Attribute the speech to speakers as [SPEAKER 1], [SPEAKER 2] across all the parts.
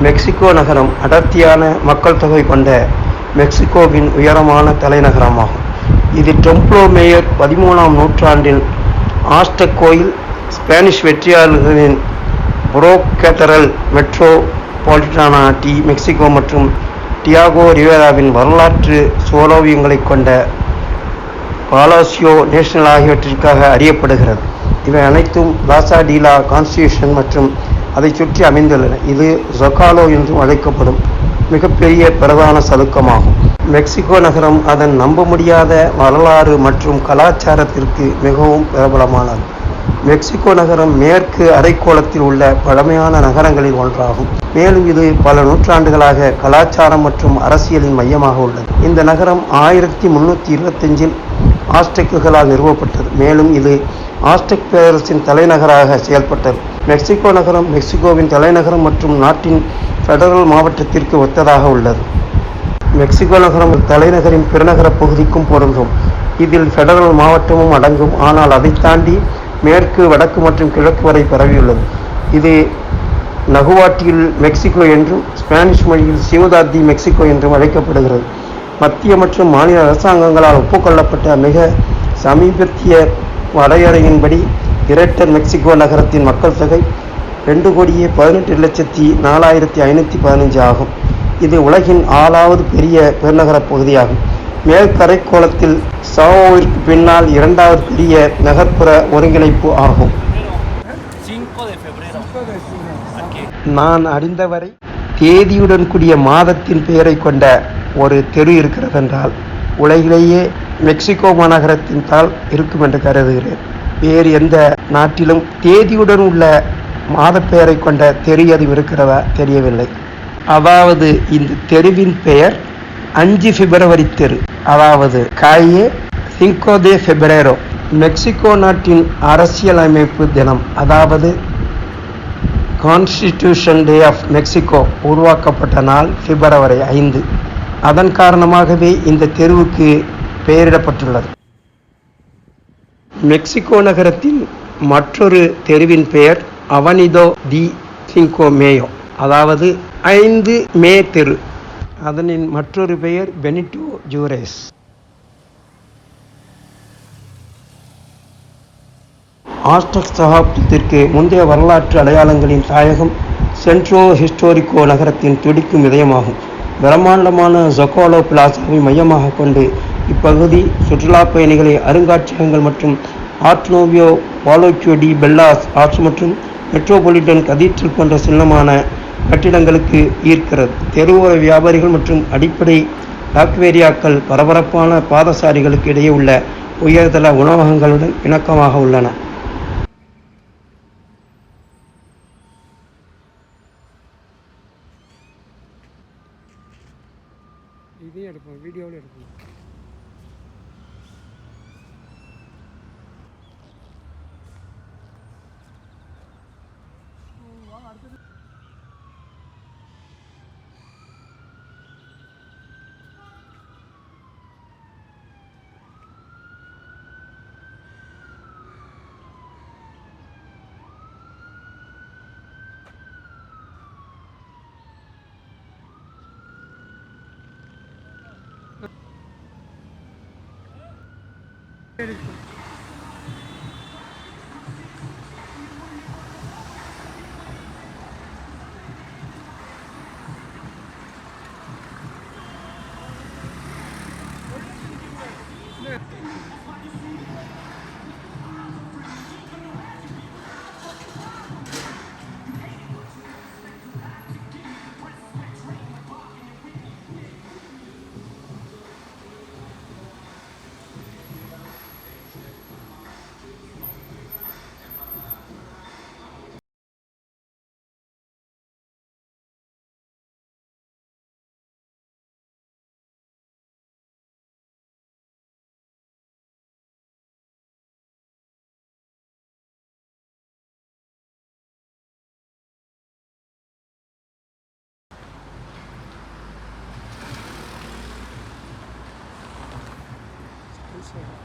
[SPEAKER 1] Mexico நகரம் அடர்த்தியான மக்கள் தொகை கொண்ட மெக்சிகோவின் உயரமான தலைநகரமாகும். இது டொம்ப்ளோ மேயர் பதிமூணாம் நூற்றாண்டில் ஆஸ்டக் கோயில் ஸ்பானிஷ் வெற்றியாளர்களின் புரோகேத்தரல் மெட்ரோபாலிட்டானா டி மெக்சிகோ மற்றும் டியாகோ ரிவேராவின் வரலாற்று சோலோவியங்களைக் கொண்ட பாலாசியோ நேஷனல் ஆகியவற்றிற்காக அறியப்படுகிறது. இவை அனைத்தும் லாசாடீலா கான்ஸ்டியூஷன் மற்றும் அதை சுற்றி அமைந்துள்ளன. இது ஜொகாலோ என்றும் அழைக்கப்படும் மிகப்பெரிய பிரதான சதுக்கமாகும். மெக்சிகோ நகரம் அதன் நம்ப முடியாத வரலாறு மற்றும் கலாச்சாரத்திற்கு மிகவும் பிரபலமானது. மெக்சிகோ நகரம் மேற்கு அரைக்கோளத்தில் உள்ள பழமையான நகரங்களில் ஒன்றாகும். மேலும் இது பல நூற்றாண்டுகளாக கலாச்சாரம் மற்றும் அரசியலின் மையமாக உள்ளது. இந்த நகரம் ஆயிரத்தி முன்னூற்றி இருபத்தஞ்சில் ஆஸ்டெக்குகளால் நிறுவப்பட்டது. மேலும் இது ஆஸ்டெக் பேரரசின் தலைநகராக செயல்பட்டது. மெக்சிகோ நகரம் மெக்சிகோவின் தலைநகரம் மற்றும் நாட்டின் ஃபெடரல் மாவட்டத்திற்கு ஒத்ததாக உள்ளது. மெக்சிகோ நகரம் தலைநகரின் பிறநகர பகுதிக்கும் பொருந்தும். இதில் ஃபெடரல் மாவட்டமும் அடங்கும். ஆனால் அதை தாண்டி மேற்கு வடக்கு மற்றும் கிழக்கு வரை பரவியுள்ளது. இது நகுவாட்டியில் மெக்சிகோ என்றும் ஸ்பானிஷ் மொழியில் சிவதாத்தி மெக்சிகோ என்றும் அழைக்கப்படுகிறது. மத்திய மற்றும் மாநில அரசாங்கங்களால் ஒப்புக்கொள்ளப்பட்ட மிக சமீபத்திய வரையறையின்படி கிரேட்டர் மெக்சிகோ நகரத்தின் மக்கள் தொகை ரெண்டு கோடியே பதினெட்டு லட்சத்தி நாலாயிரத்தி ஐநூற்றி பதினஞ்சு ஆகும். இது உலகின் ஆறாவது பெரிய பெருநகரப் பகுதியாகும். மேற்கரைக்கோளத்தில் சாவோவிற்கு பின்னால் இரண்டாவது பெரிய நகர்ப்புற ஒருங்கிணைப்பு ஆகும். நான் அறிந்தவரை தேதியுடன் கூடிய மாதத்தின் பெயரை கொண்ட ஒரு தெரு இருக்கிறதென்றால் உலகிலேயே மெக்சிகோ மாநகரத்தின் தாள் இருக்கும் என்று கருதுகிறேன். வேறு எந்த நாட்டிலும் தேதியுடன் உள்ள மாதப்பெயரை கொண்ட தெரு எதுவும் இருக்கிறதா தெரியவில்லை. அதாவது இந்த தெருவின் பெயர் அஞ்சு பிப்ரவரி தெரு. அதாவது காயே சிங்கோ தே ஃபெப்ரேரோ மெக்சிகோ நாட்டின் அரசியலமைப்பு தினம். அதாவது கான்ஸ்டிடியூஷன் டே ஆஃப் மெக்சிகோ உருவாக்கப்பட்ட நாள் பிப்ரவரி ஐந்து. அதன் காரணமாகவே இந்த தெருவுக்கு பெயரிடப்பட்டுள்ளது. மெக்சிகோ நகரத்தின் மற்றொரு தெருவின் பெயர் அவனிதோ தி சிங்கோ மேயோ அதாவது ஐந்து மே தெரு. அதனின் மற்றொரு பெயர் பெனிட்டோ ஜூரேஸ். ஆஸ்டக் சகாப்தத்திற்கு முந்தைய வரலாற்று அடையாளங்களின் தாயகம் சென்ட்ரோ ஹிஸ்டோரிக்கோ நகரத்தின் துடிக்கும் இதயமாகும். பிரம்மாண்டமான ஜொகோலோ பிளாசாவை மையமாக கொண்டு இப்பகுதி சுற்றுலாப் பயணிகளை அருங்காட்சியகங்கள் மற்றும் art nouveau Palacio de Bellas arts மற்றும் மெட்ரோபாலிட்டன் கதீட்ரல் போன்ற சின்னமான கட்டிடங்களுக்கு ஈர்க்கிறது. தெருவோர வியாபாரிகள் மற்றும் அடிப்படை டாக்வேரியாக்கள் பரபரப்பான பாதசாரிகளுக்கு இடையே உள்ள உயர்தள உணவகங்களுடன் இணக்கமாக உள்ளன.
[SPEAKER 2] Görüşürüz. 嗯。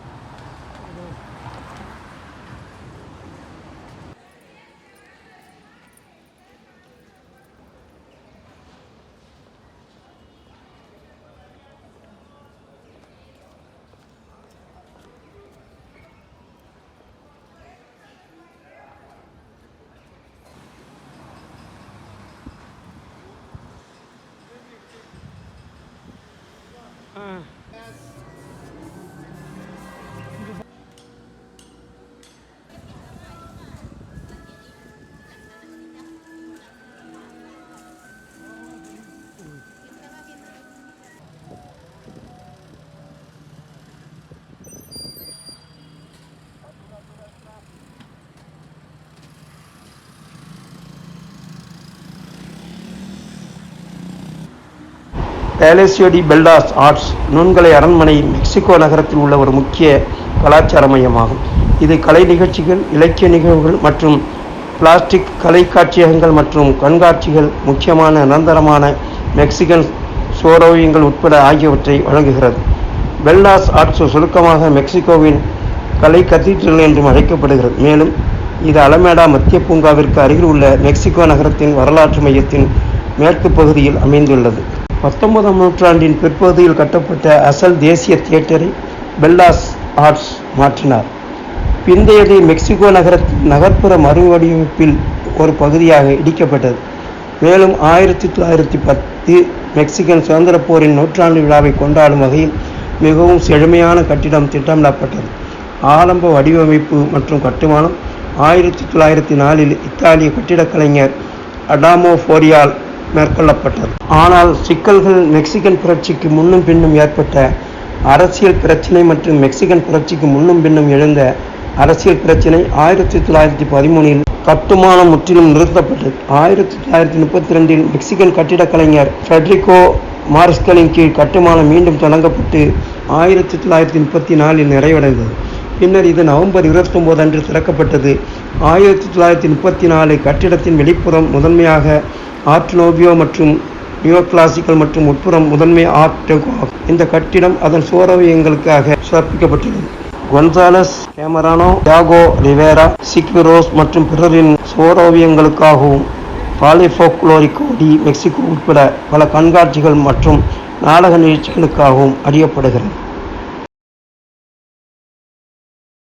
[SPEAKER 1] பேலசியோ டி பெல்டாஸ் ஆர்ட்ஸ் நுண்கலை அரண்மனை மெக்சிகோ நகரத்தில் உள்ள ஒரு முக்கிய கலாச்சார மையமாகும். இது கலை நிகழ்ச்சிகள் இலக்கிய நிகழ்வுகள் மற்றும் பிளாஸ்டிக் கலை காட்சியகங்கள் மற்றும் கண்காட்சிகள் முக்கியமான நிரந்தரமான மெக்சிகன் சோரோவியங்கள் உட்பட ஆகியவற்றை வழங்குகிறது. பெல்டாஸ் ஆர்ட்ஸ் சுருக்கமாக மெக்சிகோவின் கலை கத்தீட்ரல் என்றும் அழைக்கப்படுகிறது. மேலும் இது அலமேடா மத்திய பூங்காவிற்கு அருகில் உள்ள மெக்சிகோ நகரத்தின் வரலாற்று மையத்தின் மேற்கு பகுதியில் அமைந்துள்ளது. பத்தொன்பதாம் நூற்றாண்டின் பிற்பகுதியில் கட்டப்பட்ட அசல் தேசிய தியேட்டரை பெல்லாஸ் ஆர்ட்ஸ் மாற்றினார். பிந்தையது மெக்சிகோ நகரத்தின் நகர்ப்புற மறுவடிவமைப்பில் ஒரு பகுதியாக இடிக்கப்பட்டது. மேலும் ஆயிரத்தி தொள்ளாயிரத்தி பத்து மெக்சிகன் சுதந்திரப் போரின் நூற்றாண்டு விழாவை கொண்டாடும் வகையில் மிகவும் செழுமையான கட்டிடம் திட்டமிடப்பட்டது. ஆரம்ப வடிவமைப்பு மற்றும் கட்டுமானம் ஆயிரத்தி தொள்ளாயிரத்தி நாலில் இத்தாலிய கட்டிடக் கலைஞர் அடாமோ ஃபோரியால் மேற்கொள்ளப்பட்டது. ஆனால் சிக்கல்கள் மெக்சிகன் புரட்சிக்கு முன்னும் பின்னும் ஏற்பட்ட அரசியல் பிரச்சினை மற்றும் மெக்சிகன் புரட்சிக்கு முன்னும் பின்னும் எழுந்த அரசியல் பிரச்சினை ஆயிரத்தி தொள்ளாயிரத்தி பதிமூணில் கட்டுமானம் முற்றிலும் நிறுத்தப்பட்டது. ஆயிரத்தி தொள்ளாயிரத்தி முப்பத்தி ரெண்டில் மெக்சிகன் கட்டிடக் கலைஞர் ஃபெட்ரிகோ மார்ஸ்களின் கீழ் கட்டுமானம் மீண்டும் தொடங்கப்பட்டு ஆயிரத்தி தொள்ளாயிரத்தி முப்பத்தி நாலில் நிறைவடைந்தது. பின்னர் இது நவம்பர் 29 அன்று திறக்கப்பட்டது. ஆயிரத்தி தொள்ளாயிரத்தி முப்பத்தி நாலு கட்டிடத்தின் வெளிப்புறம் முதன்மையாக ஆர்ட் நோவியோ மற்றும் நியோ கிளாசிக்கல் மற்றும் உட்புறம் முதன்மை ஆர்ட் டெகோ ஆகும். இந்த கட்டிடம் அதன் சோரவியங்களுக்காக சமர்ப்பிக்கப்பட்டுள்ளது. Gonzalez Camarano Diego Rivera Siqueiros மற்றும் பிறரின் சோரோவியங்களுக்காகவும் பாலிஃபோக்லோரிகோ டி மெக்சிகோ உட்பட பல கண்காட்சிகள் மற்றும் நாடக நிகழ்ச்சிகளுக்காகவும் அறியப்படுகிறது.